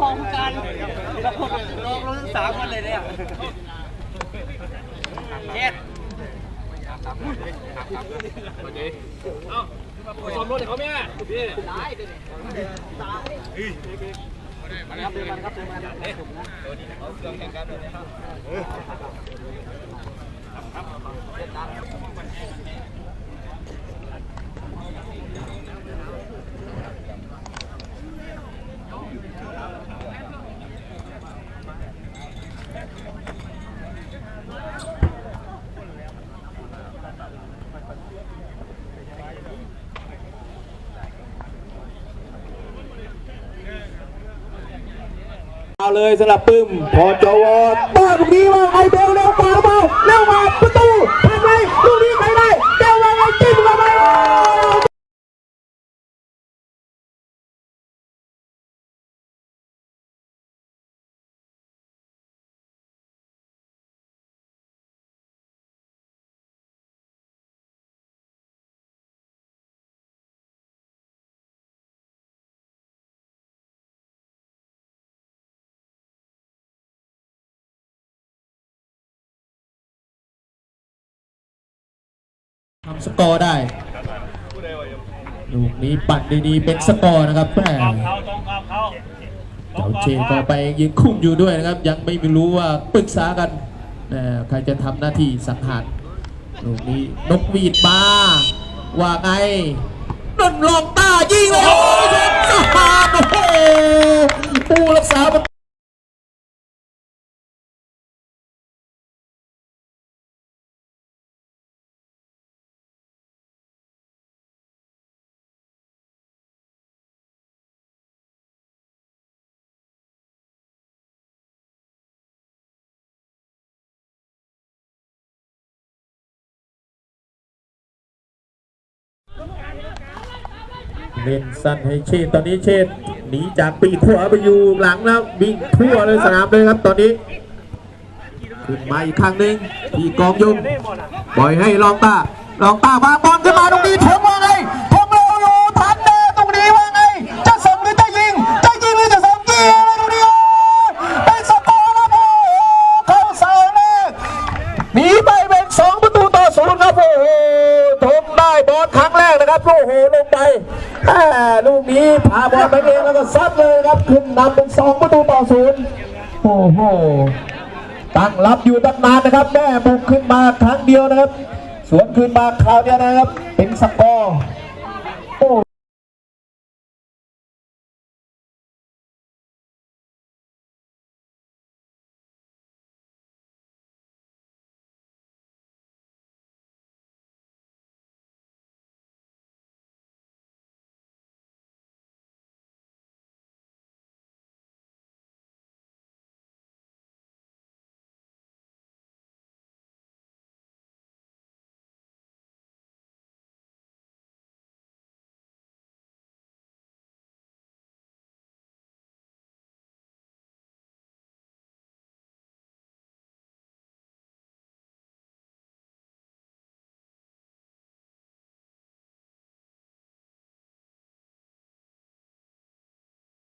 พร้อมกันเราเราเราทั้งสามคนเลยเนี่ยเจ็ดวันนี้เอ้าซ้อมรถเขาไหมพี่ได้เลยมาครับมาครับมาครับตัวนี้เอาเครื่องแข่งกันเลยครับครับ เอาเลยสำหรับปึ้มพอจวบ้านตรงนี้มาไอเบลเร็วกว่าเร็วมาำสกอร์ได้ลูกนี้ปั่นดีๆเป็นสกอร์นะครับแม่เขาตรงกับเขาเจ้าเชก็ไปยืนคุ้มอยู่ด้วยนะครับ ยังไม่รู้ว่าปรึกษากันใครจะทำหน้าที่สังหารลูกนี้นกวีดมาว่าไงนนลองตายิงโอ้โหสังหารโอ้โหผู้รักษาประตู เล่นสั้นให้เชษตอนนี้เชษหนีจากปีกขวาไปอยู่หลังแล้ววิ่งทั่วเลยสนามเลยครับตอนนี้ขึ้นมาอีกครั้งหนึ่งที่กองยุงปล่อยให้ลองตาลองตาวางบอลขึ้นมาตรงนี้ถงว่าไงทงเร็วอยู่ทันเดตรงนี้ว่าไง จะส่งหรือจะยิง จะยิงหรือจะส่งยิงอะไรตรงนี้เป็นสกอร์แล้วโอ้โหเข้าเสาแรกหนีไปเป็นสองประตูต่อศูนย์ครับโอ้โหทงได้บอลครั้งแรกนะครับโอ้โหลงไป แม่ลูกนี้พาบอลไปเองแล้วก็ซัดเลยครับขึ้นนำเป็นสองประตูต่อศูนย์โอ้โหตั้งรับอยู่ตั้งนานนะครับแม่บุกขึ้นมาครั้งเดียวนะครับ สวนขึ้นมาคราวเดียวนะครับ เป็นสกอร์